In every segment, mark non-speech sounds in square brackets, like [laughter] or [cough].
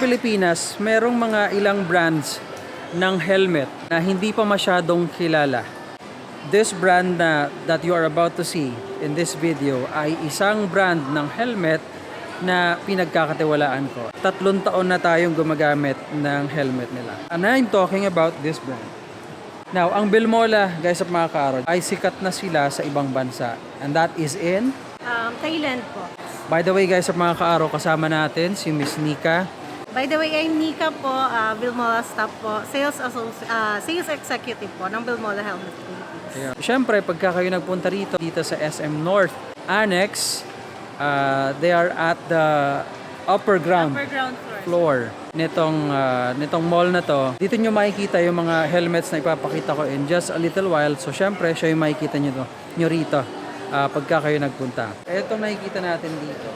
Pilipinas, merong mga ilang brands ng helmet na hindi pa masyadong kilala. This brand na that you are about to see in this video ay isang brand ng helmet na pinagkakatiwalaan ko. Tatlong taon na tayong gumagamit ng helmet nila. And I'm talking about this brand. Now, ang Bilmola, guys at mga kaarod, ay sikat na sila sa ibang bansa. And that is in Um, Thailand po. By the way guys, sa mga kaaro, kasama natin si Miss Nika. By the way, I'm Nika po, uh, Bilmola staff po, sales, associ- uh, sales executive po ng Bilmola Helmet Philippines. Siyempre, pagka kayo nagpunta rito, dito sa SM North Annex, uh, they are at the upper ground Upper ground floor. floor nitong uh, nitong mall na to. Dito nyo makikita yung mga helmets na ipapakita ko in just a little while. So syempre, siya yung makikita nyo, to, nyo rito uh, pagka kayo nagpunta. Ito nakikita natin dito.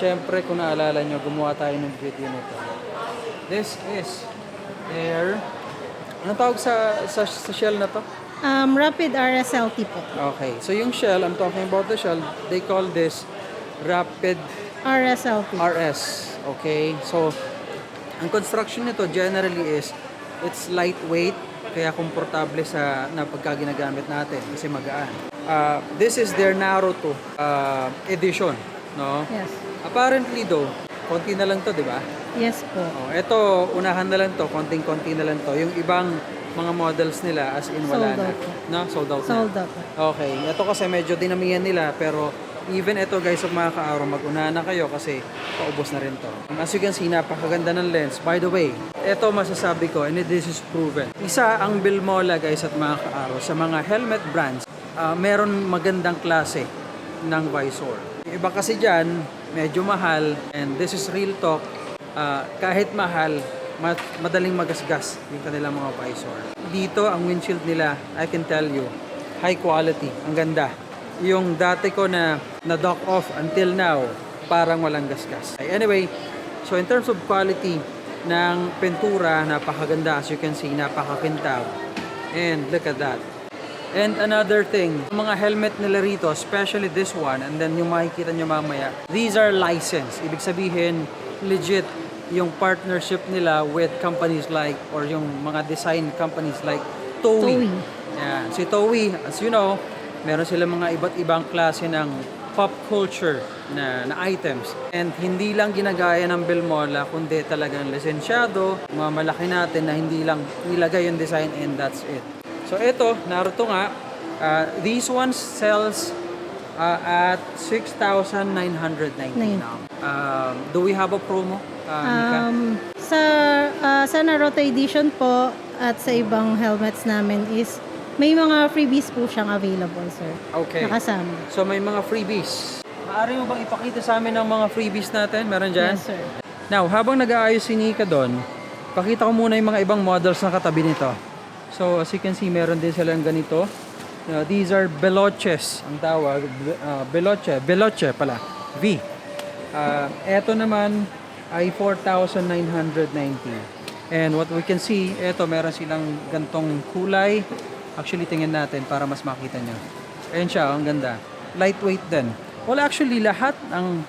Syempre, kung naalala nyo, gumawa tayo ng video nito. This is their... Anong tawag sa, sa, sa shell na to? Um, Rapid RSLT po. Okay. So yung shell, I'm talking about the shell, they call this Rapid RSLT. RS. Okay? So, ang construction nito generally is it's lightweight kaya komportable sa na pagka ginagamit natin kasi magaan. Uh, this is their Naruto uh, edition, no? yes. Apparently though, konti na lang to, di ba? Yes po. Oh, ito, unahan na lang to, konting-konti na lang to. Yung ibang mga models nila as in wala Sold na. out po. No? Sold out na. Sold out po. Okay, ito kasi medyo dinamihan nila pero even ito guys of mga kaaro, mag-una na kayo kasi paubos na rin to. As you can see, napakaganda ng lens. By the way, ito masasabi ko and this is proven. Isa ang Bilmola guys at mga kaaro sa mga helmet brands, ah, meron magandang klase ng visor. Yung iba kasi dyan, medyo mahal and this is real talk, ah, kahit mahal, ma- madaling magasgas yung kanilang mga visor. Dito, ang windshield nila, I can tell you, high quality, ang ganda. Yung dati ko na na-dock off until now, parang walang gasgas. Anyway, so in terms of quality ng pentura, napakaganda. As you can see, napakakintab. And look at that. And another thing, mga helmet nila rito, especially this one, and then yung makikita nyo mamaya, these are licensed. Ibig sabihin, legit yung partnership nila with companies like, or yung mga design companies like. Toei. Yan. Si Toei, as you know, meron sila mga iba't ibang klase ng pop culture na, na items. And hindi lang ginagaya ng Belmola, kundi talagang lisensyado, mga malaki natin na hindi lang nilagay yung design and that's it. So ito, Naruto nga, uh, these ones sells uh, at 6,990 Nine. now. Um, do we have a promo? Uh? Um, sa uh, sa Naruto edition po at sa ibang helmets namin is may mga freebies po siyang available, sir. okay. Nakasama. So may mga freebies. Maaari mo bang ipakita sa amin ng mga freebies natin? Meron dyan? Yes, sir. Now, habang nag-aayos si Nika doon, pakita ko muna yung mga ibang models na katabi nito. So, as you can see, meron din silang ganito. Uh, these are Veloces, ang tawag. Uh, Veloce, Veloce pala. V. Uh, eto naman ay 4,990. And what we can see, eto meron silang gantong kulay. Actually, tingnan natin para mas makita nyo. Ayan siya, ang ganda. Lightweight din. Well, actually, lahat ng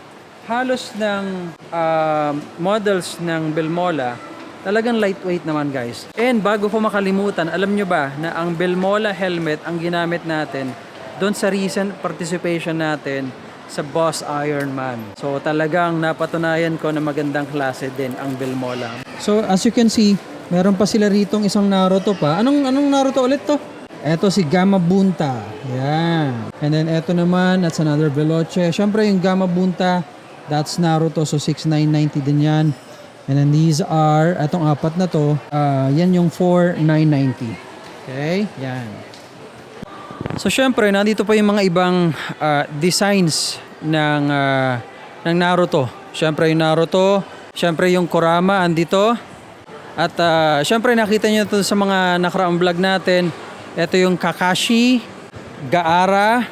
halos ng um, models ng Belmola talagang lightweight naman guys. And bago ko makalimutan, alam nyo ba na ang Belmola helmet ang ginamit natin doon sa recent participation natin sa Boss Ironman. So talagang napatunayan ko na magandang klase din ang Belmola. So as you can see, meron pa sila ritong isang Naruto pa. Anong anong Naruto ulit to? Eto si Gamma Bunta. Yan. And then eto naman, that's another Veloce. Siyempre yung Gamma Bunta, that's Naruto. So 6,990 din yan. And then these are, etong apat na to, ah, yan yung 4,990. Okay? Yan. So syempre, nandito pa yung mga ibang ah, designs ng ah, ng Naruto. Syempre yung Naruto, syempre yung Kurama andito. At ah, syempre nakita niyo to sa mga nakaraang vlog natin. Ito yung Kakashi, Gaara,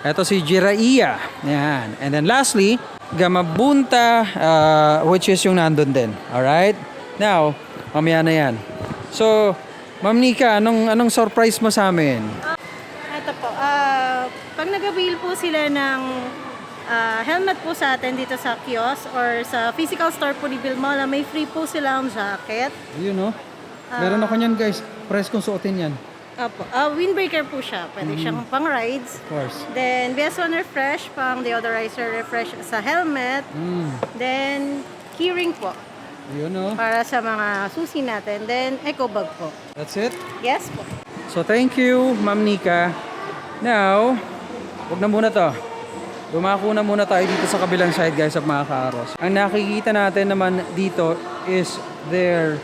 ito si Jiraiya. Yan. And then lastly, Gamabunta, ah, which is yung nandun din. Alright? Now, mamaya na yan. So, Ma'am Nika, anong, anong surprise mo sa amin? Ito po, ah pag nag-avail po sila ng ah, helmet po sa atin dito sa kiosk or sa physical store po ni Bilmola, may free po silang jacket. Yun, no? Meron ako niyan, guys. Press kong suotin yan. Opo. Ah, windbreaker po siya. Pwede siyang pang rides. Of course. Then, BS1 refresh, pang deodorizer refresh sa helmet. Mm. Then, keyring po Yun, no? para sa mga susi natin. Then, eco bag po. That's it. Yes po. So, thank you, Ma'am Nika. Now, wag na muna to. Dumako na muna tayo dito sa kabilang side, guys, of mga kaaros. Ang nakikita natin naman dito is their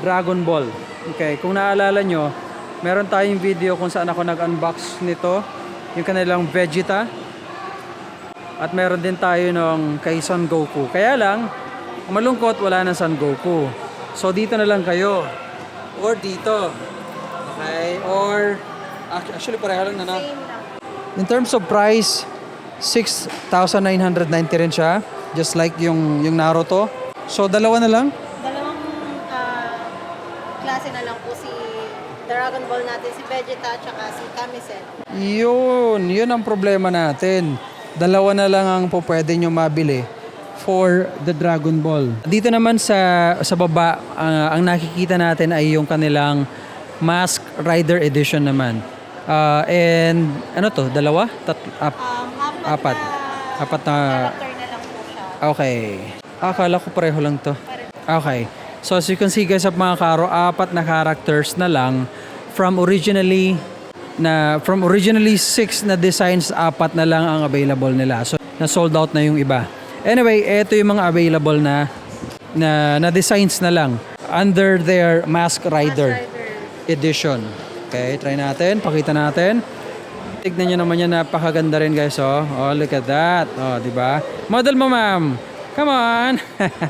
Dragon Ball. Okay, kung naalala nyo, meron tayong video kung saan ako nag-unbox nito. Yung kanilang Vegeta. At meron din tayo ng kay Son Goku. Kaya lang, ang malungkot, wala na Son Goku. So, dito na lang kayo. Or dito. Okay? Or, actually, pareho lang na na. In terms of price, 6,990 rin siya. Just like yung, yung Naruto. So, dalawa na lang. Klase na lang po si Dragon Ball natin, si Vegeta at saka si Kamisen. Yun, yun ang problema natin. Dalawa na lang ang po pwede nyo mabili for the Dragon Ball. Dito naman sa sa baba, ah, ang nakikita natin ay yung kanilang Mask Rider Edition naman. Ah, and ano to? Dalawa? Tat, ap- Um, apat. apat, na Apat na... na lang po siya. Okay. Akala ko pareho lang to. Okay. So as you can see guys sa mga karo, apat na characters na lang from originally na from originally six na designs, apat na lang ang available nila. So na sold out na yung iba. Anyway, ito yung mga available na na, na designs na lang under their Mask Rider Rider. edition. Okay, try natin, pakita natin. Tignan nyo naman yan, napakaganda rin guys, oh. Oh, look at that. Oh, di ba? Model mo, ma'am. Come on.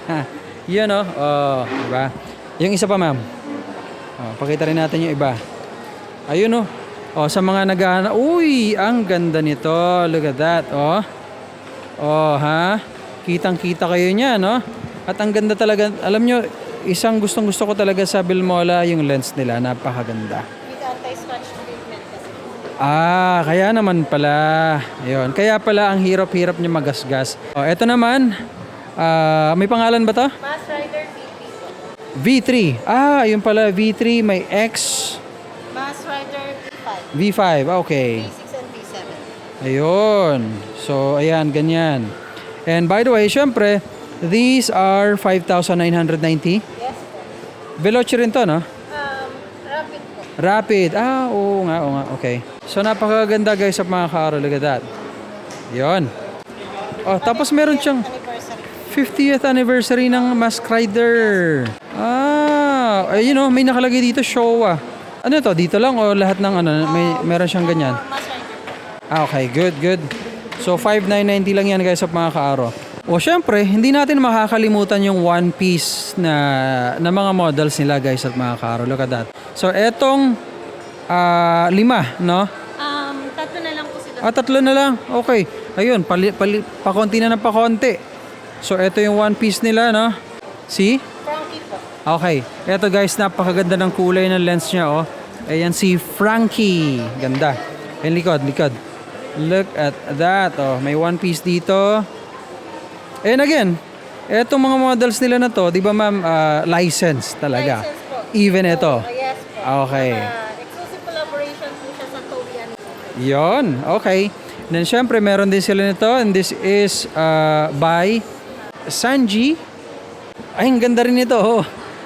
[laughs] Yun, oh. Oh, di ba? Yung isa pa, ma'am. Oh, pakita rin natin yung iba. Ayun, oh. Oh, sa mga naghahanap. Uy, ang ganda nito. Look at that, oh. Oh, ha? Kitang-kita kayo niya, no? At ang ganda talaga. Alam nyo, isang gustong-gusto ko talaga sa Bilmola, yung lens nila. Napakaganda. Anti-scratch treatment kasi. Ah, kaya naman pala. Ayun. Kaya pala ang hirap-hirap niya magasgas. Oh, eto naman. Ah, may pangalan ba to? Mass Rider VP po. V3. Ah, ayun pala V3 may X Mass Rider V5. V5. Ah, Okay. V6 and V7. Ayun. So, ayan, ganyan. And by the way, syempre, these are 5,990. Yes po. Veloci rin to, no? Um, rapid po. Rapid. Ah, oo nga, oo nga. Okay. So, napakaganda guys sa mga karo. Look at that. Yun. Oh, tapos meron siyang Anniversary. 50th anniversary ng Mask Rider. Ah, ayun oh, may nakalagay dito Showa. Ano to? Dito lang o lahat ng ano, may meron siyang ganyan. Uh. Ah, okay, good, good. So 5990 lang yan guys sa mga kaaro. O syempre, hindi natin makakalimutan yung One Piece na na mga models nila guys at mga kaaro. Look at that. So etong ah, lima, no? Um, tatlo na lang po sila. Ah, tatlo na lang. Okay. Ayun, pali, pali, pakonti na ng pakonti. So, ito yung one piece nila, no? See? Frankie po. Okay. Ito guys, napakaganda ng kulay ng lens niya, oh. Ayan si Frankie. Ganda. Ayan, likod, likod. Look at that, oh. May one piece dito. And again, etong mga models nila na to, di ba ma'am, ah, license talaga. License po. Even ito. Oh, yes po. Okay. Uh, exclusive collaboration po siya sa Toei Animation. Yon, okay. Then syempre meron din sila nito and this is uh, by Sanji. Ay, ang ganda rin ito. Oh.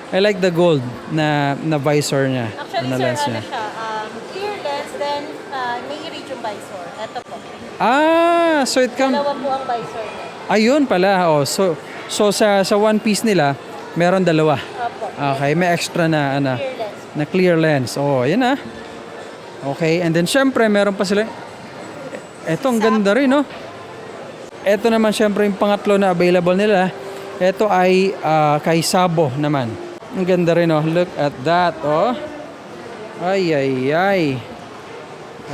I like the gold na na visor niya. Actually, na sir, lens ano niya. siya, um, clear lens, then uh, may iridium visor. Ito po. Ah, so it comes Dalawa po ang visor niya. Ayun pala. Oh, so so sa sa one piece nila, meron dalawa. Opo. Okay, may extra na ano, Clear lens. na clear lens. Oh, ayan ah. Okay, and then syempre meron pa sila Eto ang ganda rin, no? Ito naman syempre yung pangatlo na available nila. Ito ay ah, kay Sabo naman. Ang ganda rin, oh. Look at that, oh. Ay, ay, ay.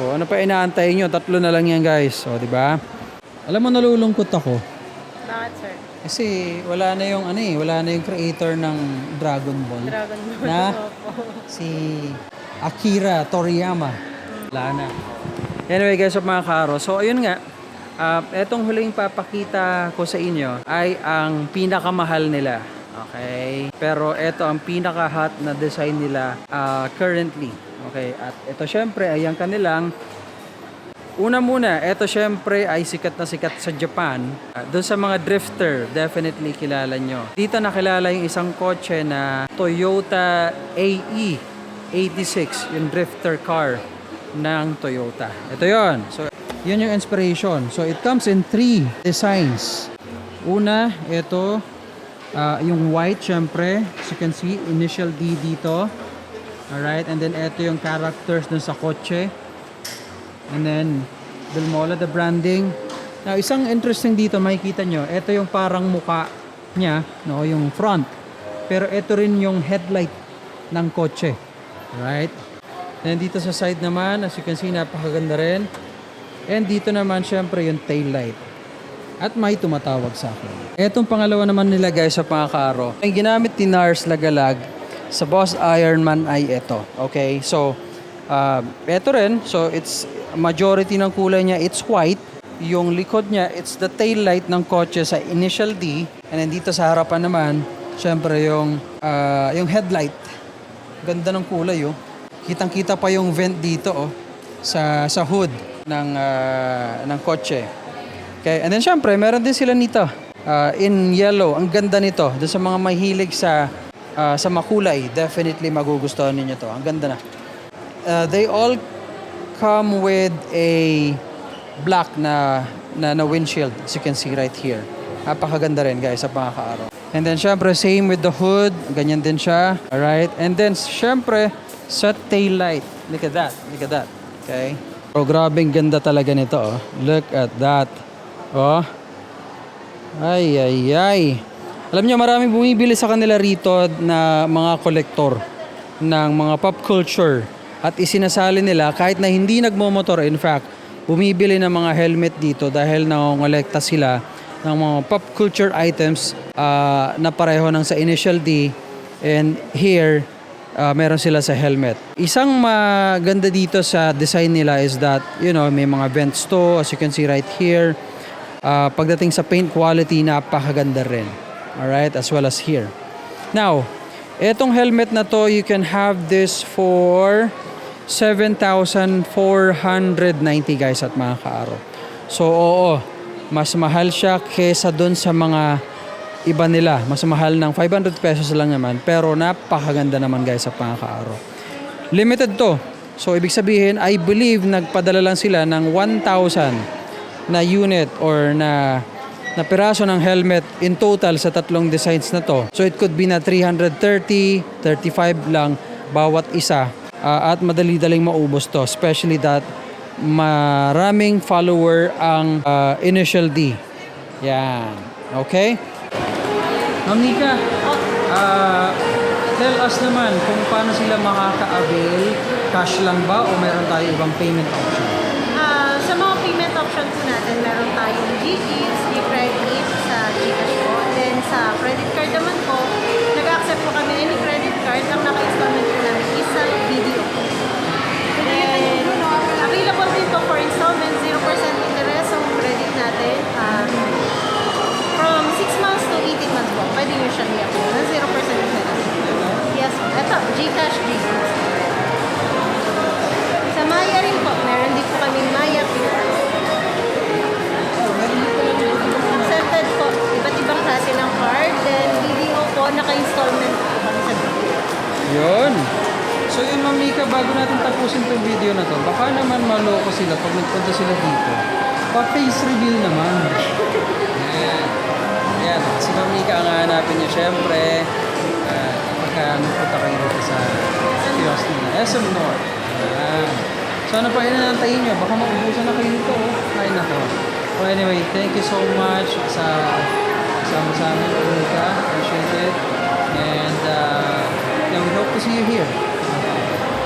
Oh, ano pa inaantay nyo? Tatlo na lang yan, guys. Oh, di ba? Alam mo, nalulungkot ako. Bakit, sir? Kasi wala na yung ano eh, wala na yung creator ng Dragon Ball. Dragon Ball. Na? Si Akira Toriyama. Wala na. Anyway guys, mga karo. So ayun nga, Ah, etong huling papakita ko sa inyo ay ang pinakamahal nila. Okay? Pero ito ang pinaka-hot na design nila ah, currently. Okay? At ito syempre ay ang kanilang Una muna, ito syempre ay sikat na sikat sa Japan. Uh, Doon sa mga drifter, definitely kilala nyo. Dito nakilala yung isang kotse na Toyota AE 86, yung drifter car ng Toyota. Ito yon. So, yun yung inspiration. So, it comes in three designs. Una, ito, ah, yung white syempre. As you can see, initial D dito. Alright, and then ito yung characters dun sa kotse. And then, Belmola, the branding. Now, isang interesting dito, makikita nyo, ito yung parang muka niya, no, yung front. Pero ito rin yung headlight ng kotse. Right? Then dito sa side naman, as you can see, napakaganda rin. And dito naman, syempre, yung tail light. At may tumatawag sa akin. Etong pangalawa naman nila guys sa mga karo. Ang ginamit ni Nars Lagalag sa Boss Ironman ay ito. Okay? So, uh, ito rin. So, it's majority ng kulay niya, it's white. Yung likod niya, it's the tail light ng kotse sa initial D. And then dito sa harapan naman, syempre yung, uh, yung headlight. Ganda ng kulay oh. Kitang-kita pa yung vent dito oh sa sa hood ng ah, ng kotse. Okay, and then syempre, meron din sila nito ah, in yellow. Ang ganda nito. Doon sa mga mahilig sa ah, sa makulay, definitely magugustuhan ninyo to. Ang ganda na. Uh, they all come with a black na na, na windshield as you can see right here. Napakaganda rin guys sa mga kaaraw. And then syempre same with the hood, ganyan din siya. Alright? And then syempre sa tail light. Look at that. Look at that. Okay? So grabing ganda talaga nito oh. Look at that. Oh. Ay ay ay. Alam niyo marami bumibili sa kanila rito na mga kolektor ng mga pop culture at isinasali nila kahit na hindi nagmomotor in fact bumibili ng mga helmet dito dahil nangongolekta sila ng mga pop culture items ah, na pareho ng sa initial D and here ah, meron sila sa helmet. Isang maganda dito sa design nila is that you know may mga vents to as you can see right here. Ah, pagdating sa paint quality napakaganda rin. Alright, as well as here. Now, etong helmet na to, you can have this for 7,490 guys at mga kaaro. So, oo, mas mahal siya kesa dun sa mga iba nila. Mas mahal ng 500 pesos lang naman. Pero napakaganda naman guys sa mga kaaro. Limited to. So, ibig sabihin, I believe nagpadala lang sila ng 1,000 na unit or na na piraso ng helmet in total sa tatlong designs na to. So it could be na 330, 35 lang bawat isa Ah, at madali-daling maubos to. Especially that maraming follower ang ah, initial D. Yan. Okay? Ma'am Nika, ah, tell us naman kung paano sila makaka-avail. Cash lang ba o meron tayo ibang payment option? Ah, sa mga payment options po natin, meron tayong GGs, G-Credit sa Gcash po. Then sa credit baka naman maloko sila pag nagpunta sila dito. Pa-face reveal naman. Ayan. Ayan. Si Ma'am ang hanapin niyo, syempre. Uh, pagka nagpunta kayo dito sa kiosk nila. SM North. Ayan. So ano pa inantayin niyo? Baka maubusan na kayo dito. Oh. Ay, nako. Well, anyway, thank you so much sa kasama sa amin, Mika. Appreciate it. And uh, yeah, we hope to see you here.